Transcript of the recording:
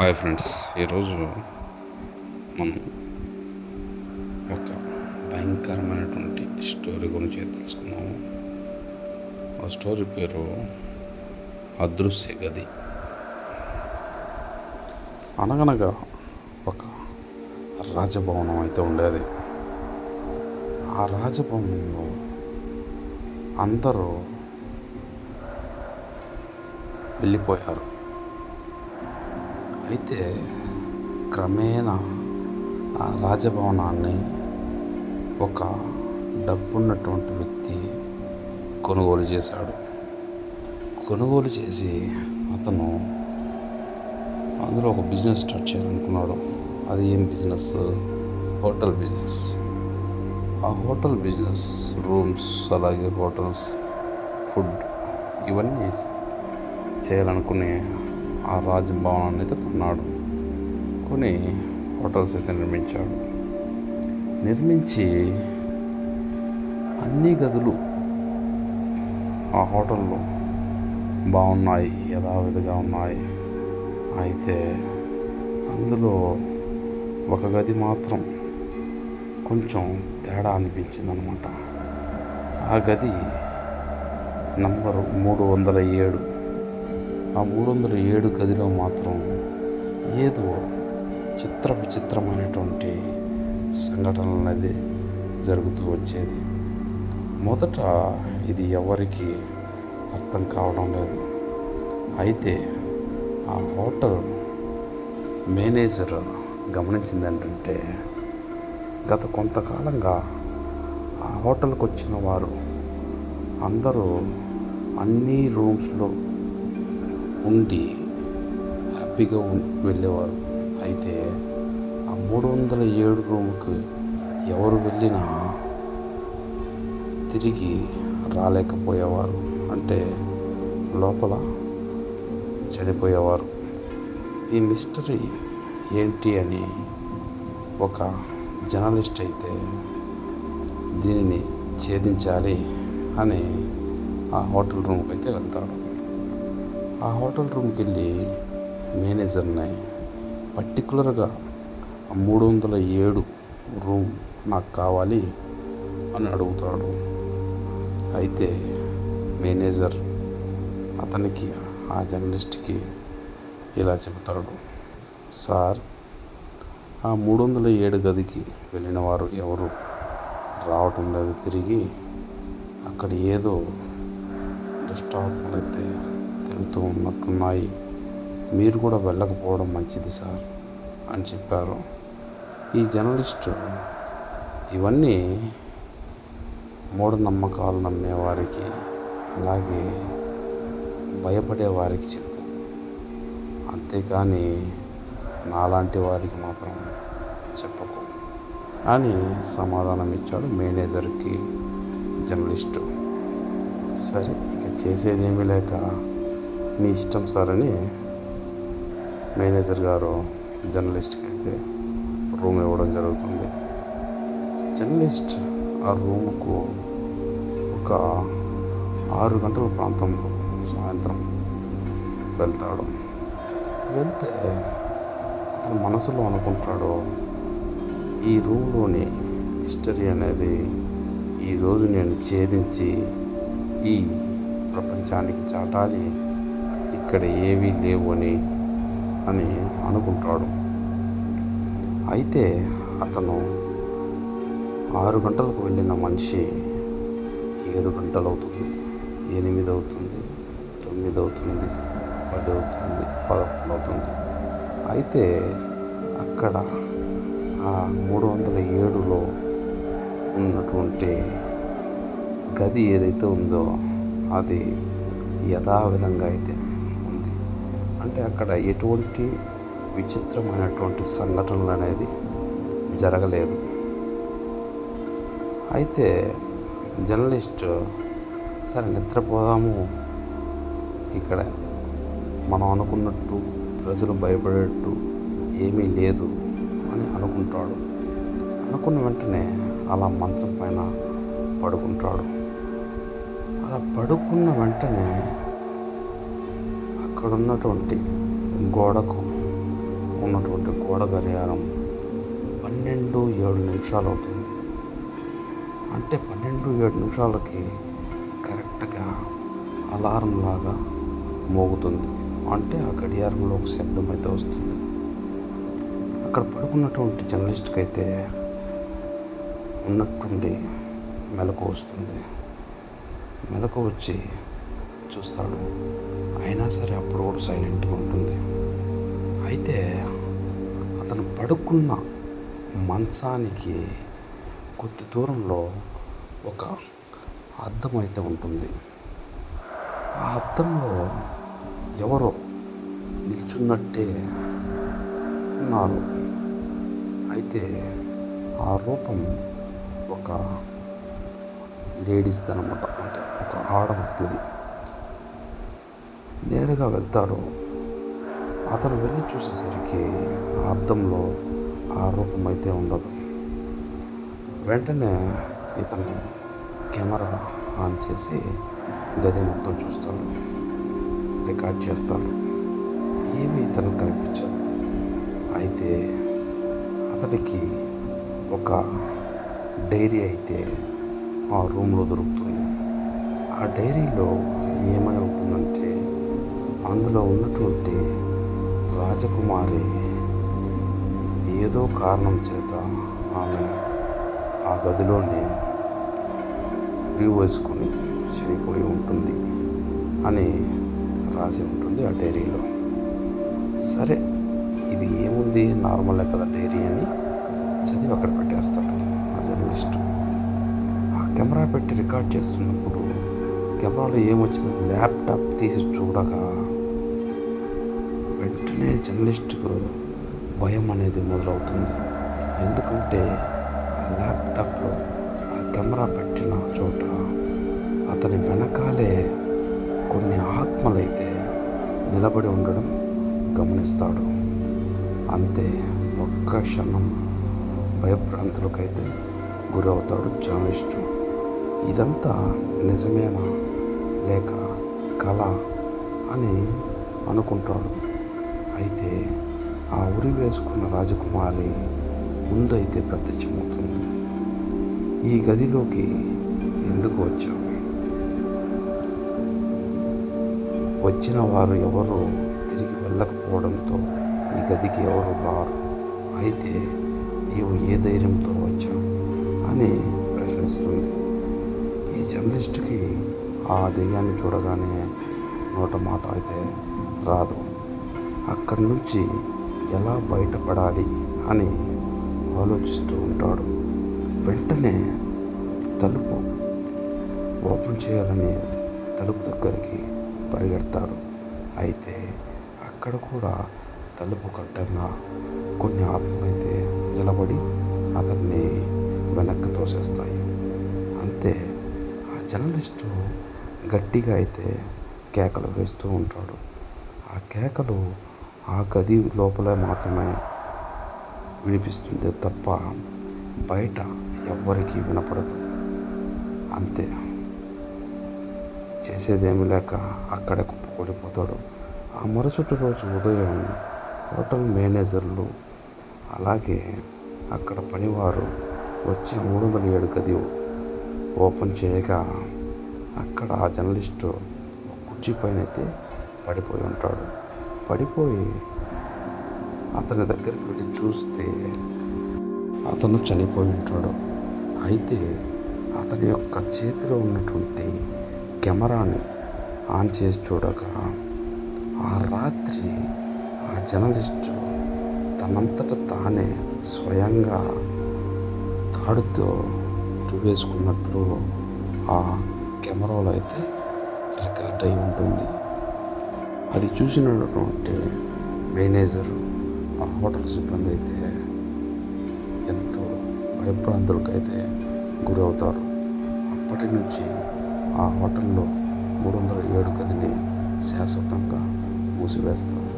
Hi friends ఈరోజు మనం ఒక భయంకరమైనటువంటి స్టోరీ గురించి తెలుసుకున్నాము ఆ స్టోరీ పేరు అదృశ్య గది. అనగనగా ఒక రాజభవనం అయితే ఉండేది. ఆ రాజభవనంలో అందరూ వెళ్ళిపోయారు. అయితే క్రమేణా ఆ రాజభవనాన్ని ఒక డబ్బున్నటువంటి వ్యక్తి కొనుగోలు చేశాడు. కొనుగోలు చేసి అతను అందులో ఒక బిజినెస్ స్టార్ట్ చేయాలనుకున్నాడు. అది ఏం బిజినెస్? Hotel business. ఆ హోటల్ బిజినెస్ రూమ్స్ అలాగే హోటల్స్ ఫుడ్ ఇవన్నీ చేయాలనుకునే ఆ రాజభవనాన్ని అయితే కొన్నాడు. కొని హోటల్స్ అయితే నిర్మించాడు. నిర్మించి అన్ని గదులు ఆ హోటల్లో బాగున్నాయి యథావిధిగా ఉన్నాయి. అయితే అందులో ఒక గది మాత్రం కొంచెం తేడా అనిపించింది అనమాట ఆ గది నంబరు మూడు వందల ఏడు. ఆ మూడు వందల ఏడు గదిలో మాత్రం ఏదో చిత్ర విచిత్రమైనటువంటి సంఘటనలు అనేది జరుగుతూ వచ్చేది. మొదట ఇది ఎవరికి అర్థం కావడం లేదు. అయితే ఆ హోటల్ మేనేజర్ గమనించింది ఏంటంటే గత కొంతకాలంగా ఆ హోటల్కి వచ్చిన వారు అందరూ అన్ని రూమ్స్లో ఉండి హ్యాపీగా వెళ్ళేవారు. అయితే ఆ మూడు వందల ఏడు రూమ్కి ఎవరు వెళ్ళినా తిరిగి రాలేకపోయేవారు. అంటే లోపల చనిపోయేవారు. ఈ మిస్టరీ ఏంటి అని ఒక జర్నలిస్ట్ అయితే దీనిని ఛేదించాలి అని ఆ హోటల్ రూమ్కి అయితే వెళ్తాడు. ఆ హోటల్ రూమ్కి వెళ్ళి మేనేజర్ని పర్టికులర్గా ఆ మూడు వందల ఏడు రూమ్ నాకు కావాలి అని అడుగుతాడు. అయితే మేనేజర్ అతనికి ఆ జర్నలిస్ట్కి ఇలా చెబుతాడు. సార్ ఆ మూడు వందల ఏడు గదికి వెళ్ళిన వారు ఎవరు? రావటం లేదు. తిరిగి అక్కడ ఏదో దుష్టాత్మలైతే జరుగుతూ ఉన్నట్టున్నాయి. మీరు కూడా వెళ్ళకపోవడం మంచిది సార్ అని చెప్పారు. ఈ జర్నలిస్టు ఇవన్నీ మూఢనమ్మకాలు నమ్మేవారికి అలాగే భయపడే వారికి చెప్పు అంతేకాని నాలాంటి వారికి మాత్రం చెప్పకు అని సమాధానం ఇచ్చాడు మేనేజర్కి జర్నలిస్టు. సరే ఇక చేసేదేమీ లేక మీ ఇష్టం సార్ అని మేనేజర్ గారు జర్నలిస్ట్కి అయితే రూమ్ ఇవ్వడం జరుగుతుంది. జర్నలిస్ట్ ఆ రూమ్కు ఒక ఆరు గంటల ప్రాంతంలో సాయంత్రం వెళ్తాడు. వెళ్తే అతను మనసులో అనుకుంటాడు ఈ రూమ్లోని హిస్టరీ అనేది ఈరోజు నేను ఛేదించి ఈ ప్రపంచానికి చాటాలి. ఇక్కడ ఏవీ లేవు అని అని అనుకుంటాడు. అయితే అతను ఆరు గంటలకు వెళ్ళిన మనిషి ఏడు గంటలు అవుతుంది ఎనిమిది అవుతుంది తొమ్మిది అవుతుంది పది అవుతుంది పదకొండు అవుతుంది అయితే అక్కడ ఆ మూడు వందల ఏడులో ఉన్నటువంటి గది ఏదైతే ఉందో అది యథావిధంగా అయితే అంటే అక్కడ ఎటువంటి విచిత్రమైనటువంటి సంఘటనలు అనేది జరగలేదు. అయితే జర్నలిస్ట్ సరే నిద్రపోదాము. ఇక్కడ మనం అనుకున్నట్టు ప్రజలు భయపడేట్టు ఏమీ లేదు అని అనుకుంటాడు. అనుకున్న వెంటనే అలా మంచం పైన పడుకుంటాడు. అలా పడుకున్న వెంటనే ఇక్కడ ఉన్నటువంటి గోడకు ఉన్నటువంటి గోడ గడియారం పన్నెండు ఏడు నిమిషాలు అవుతుంది. అంటే పన్నెండు ఏడు నిమిషాలకి కరెక్ట్గా అలారం లాగా మోగుతుంది. అంటే ఆ గడియారంలో ఒక శబ్దం అయితే వస్తుంది. అక్కడ పడుకున్నటువంటి జర్నలిస్ట్కి అయితే ఉన్నట్టుండి మెలకు వస్తుంది. మెలకు వచ్చి చూస్తాడు అయినా సరే అప్పుడు కూడా సైలెంట్గా ఉంటుంది. అయితే అతను పడుకున్న మంచానికి కొద్ది దూరంలో ఒక అద్దం అయితే ఉంటుంది. ఆ అద్దంలో ఎవరో నిల్చున్నట్టే ఉన్నారు. అయితే ఆ రూపం ఒక లేడీస్ది అనమాట అంటే ఒక ఆడభక్తిది నేరుగా వెళ్తాడు. అతను వెళ్ళి చూసేసరికి ఆ అద్దంలో ఆ రూపం అయితే ఉండదు. వెంటనే ఇతను కెమెరా ఆన్ చేసి గది మొత్తం చూస్తాడు. రికార్డ్ చేస్తాడు. ఏమీ ఇతను కనిపించదు. అయితే అతడికి ఒక డైరీ అయితే ఆ రూమ్లో దొరుకుతుంది. ఆ డైరీలో ఏమని ఉంటుందంటే అందులో ఉన్నటువంటి రాజకుమారి ఏదో కారణం చేత ఆమె ఆ గదిలోనే వేసుకొని చనిపోయి ఉంటుంది అని రాసి ఉంటుంది ఆ డైరీలో. సరే ఇది ఏముంది? నార్మలే కదా డైరీ అని చదివి అక్కడ పెట్టేస్తాడు ఆ జర్నలిస్ట్. ఆ కెమెరా పెట్టి రికార్డ్ చేస్తున్నప్పుడు కెమెరాలో ఏమొచ్చింది ల్యాప్టాప్ తీసి చూడగా వెంటనే జర్నలిస్ట్కు భయం అనేది మొదలవుతుంది. ఎందుకంటే ఆ ల్యాప్టాప్లో ఆ కెమెరా పెట్టిన చోట అతని వెనకాలే కొన్ని ఆత్మలైతే నిలబడి ఉండడం గమనిస్తాడు. అంతే ఒక్క క్షణం భయభ్రాంతులకైతే గురవుతాడు జర్నలిస్టు. ఇదంతా నిజమేనా? లేక కళ అని అనుకుంటాడు. అయితే ఆ ఉరి వేసుకున్న రాజకుమారి ముందైతే ప్రత్యక్షమవుతుంది. ఈ గదిలోకి ఎందుకు వచ్చావు? వచ్చిన వారు ఎవరు తిరిగి వెళ్ళకపోవడంతో ఈ గదికి ఎవరు రారు. అయితే నీవు ఏ ధైర్యంతో వచ్చావు అని ప్రశ్నిస్తుంది. ఈ జర్నలిస్ట్కి ఆ దెయ్యాన్ని చూడగానే నోట మాట అయితే రాదు. అక్కడి నుంచి ఎలా బయటపడాలి అని ఆలోచిస్తూ ఉంటాడు. వెంటనే తలుపు ఓపెన్ చేయాలని తలుపు దగ్గరికి పరిగెడతాడు. అయితే అక్కడ కూడా తలుపు కట్టంగా కొన్ని ఆత్మలైతే నిలబడి అతన్ని వెనక్కి తోసేస్తాయి. అంతే ఆ జర్నలిస్టు గట్టిగా అయితే కేకలు వేస్తూ ఉంటాడు. ఆ కేకలు ఆ గది లోపల మాత్రమే వినిపిస్తుంది తప్ప బయట ఎవ్వరికీ వినపడదు. అంతే. చేసేదేమీ లేక అక్కడే కుప్పకూలిపోతాడు. ఆ మరుసటి రోజు ఉదయం హోటల్ మేనేజర్లు అలాగే అక్కడ పనివారు వచ్చి మూడు వందల ఏడు గది ఓపెన్ చేయగా అక్కడ ఆ జర్నలిస్టు కుర్చీ పైన అయితే పడిపోయి ఉంటాడు. పడిపోయి అతని దగ్గరికి వెళ్ళి చూస్తే అతను చనిపోయి ఉంటాడు. అయితే అతని యొక్క చేతిలో ఉన్నటువంటి కెమెరాని ఆన్ చేసి చూడగా ఆ రాత్రి ఆ జర్నలిస్టు తనంతట తానే స్వయంగా తాడుతో వేసుకున్నట్లు ఆ కెమెరాలో అయితే రికార్డ్ అయి ఉంటుంది. అది చూసినటువంటి మేనేజరు ఆ హోటల్ సిబ్బంది అయితే ఎంతో భయభ్రాంతులకైతే గురవుతారు. అప్పటి నుంచి ఆ హోటల్లో మూడు వందల ఏడు గదిని శాశ్వతంగా మూసివేస్తారు.